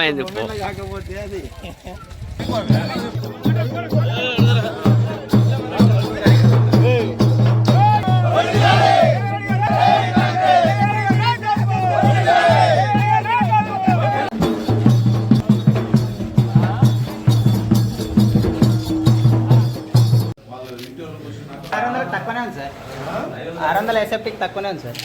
అయింది కాకపోతే అది ఆరు వందల ఎసెప్టిక్ తక్కువనే ఉంది సార్.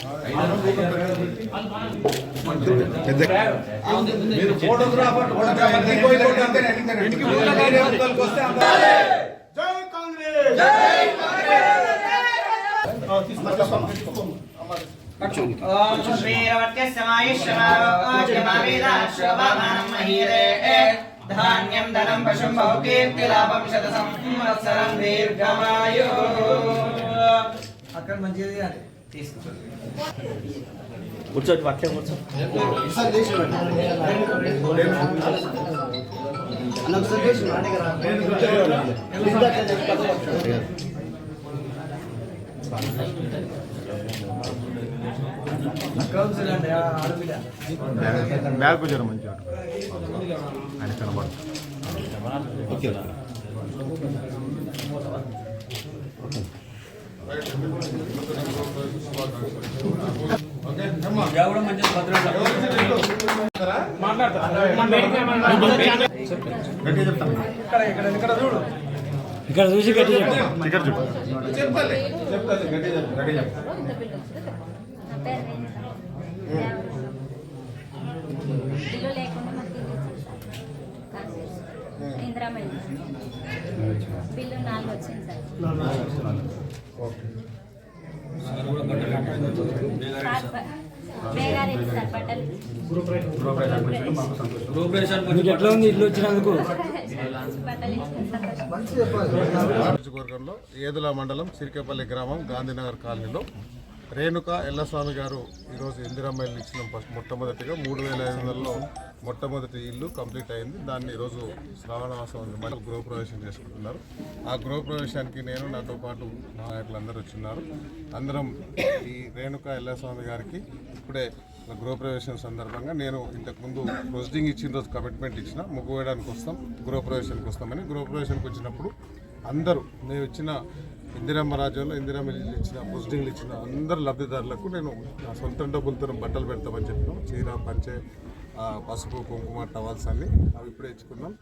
ధాన్యం ధనం పశుం బహుకీర్తిలాభం శత సంవత్సరం దీర్ఘమాయు అక్కడ మంచిది కానీ తీసుకో కూర్చోటి అట్లే కూర్చో. బ్యాగ్ మంచిగా ఆయన కనబడు ఇక్కడ చూసి గట్టి ఇక్కడ చూడు చెప్తాలే చెప్తాలే గట్టి చెప్పు గట్టి. ఇల్లు లేకుండా మేడం బిల్లు నాలుగు వచ్చింది సార్. ఓకే మీకు ఎట్లా ఉంది ఇల్లు వచ్చినందుకు నియోజకవర్గంలో ఏదుల మండలం సిరికేపల్లి గ్రామం గాంధీనగర్ కాలనీలో రేణుక ఎల్లస్వామి గారు ఈరోజు ఇందిరమ్మ ఇల్లు ఇచ్చిన ఫస్ట్ మొట్టమొదటిగా మూడు వేల ఐదు వందలలో మొట్టమొదటి ఇల్లు కంప్లీట్ అయింది. దాన్ని ఈరోజు శ్రావణవాసం మళ్ళీ గృహప్రవేశం చేసుకుంటున్నారు. ఆ గృహప్రవేశానికి నేను నాతో పాటు నా నాయకులందరూ వచ్చిన్నారు. అందరం ఈ రేణుక ఎల్లస్వామి గారికి ఇప్పుడే గృహప్రవేశం సందర్భంగా నేను ఇంతకుముందు ప్రొసీడింగ్ ఇచ్చిన రోజు కమిట్మెంట్ ఇచ్చిన ముగ్గు వేయడానికి వస్తాం గృహప్రవేశానికి వస్తామని. గృహప్రవేశానికి వచ్చినప్పుడు అందరూ మేము ఇచ్చిన ఇందిరమ్మ రాజ్యంలో ఇందిరమ్మ ఇల్లు ఇచ్చిన ప్రొసీడింగ్లు ఇచ్చిన అందరు లబ్ధిదారులకు నేను నా సొంత డబ్బులతో బట్టలు పెడతామని చెప్పినాం. చీర పంచే పసుపు కుంకుమ టవల్స్ అన్ని అవి ఇప్పుడే ఇచ్చుకున్నాం.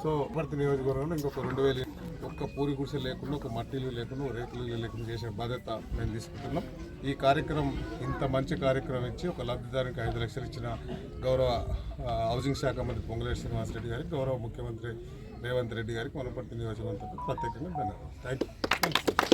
సో భర్త నియోజకవర్గంలో ఇంకొక రెండు వేలు ఒక్క పూరి గుడిసె లేకుండా ఒక మట్టిలు లేకుండా ఒక రేకులు లేకుండా చేసే బాధ్యత మేము తీసుకుంటున్నాం. ఈ కార్యక్రమం ఇంత మంచి కార్యక్రమం ఇచ్చి ఒక లబ్ధిదారునికి ఐదు లక్షలు ఇచ్చిన గౌరవ హౌసింగ్ శాఖ మంత్రి పొంగులేటి శ్రీనివాసరెడ్డి గారికి గౌరవ ముఖ్యమంత్రి రేవంత్ రెడ్డి గారికి వనపర్తి నియోజకవర్గం ప్రత్యేకంగా ధన్యవాదాలు. Thank you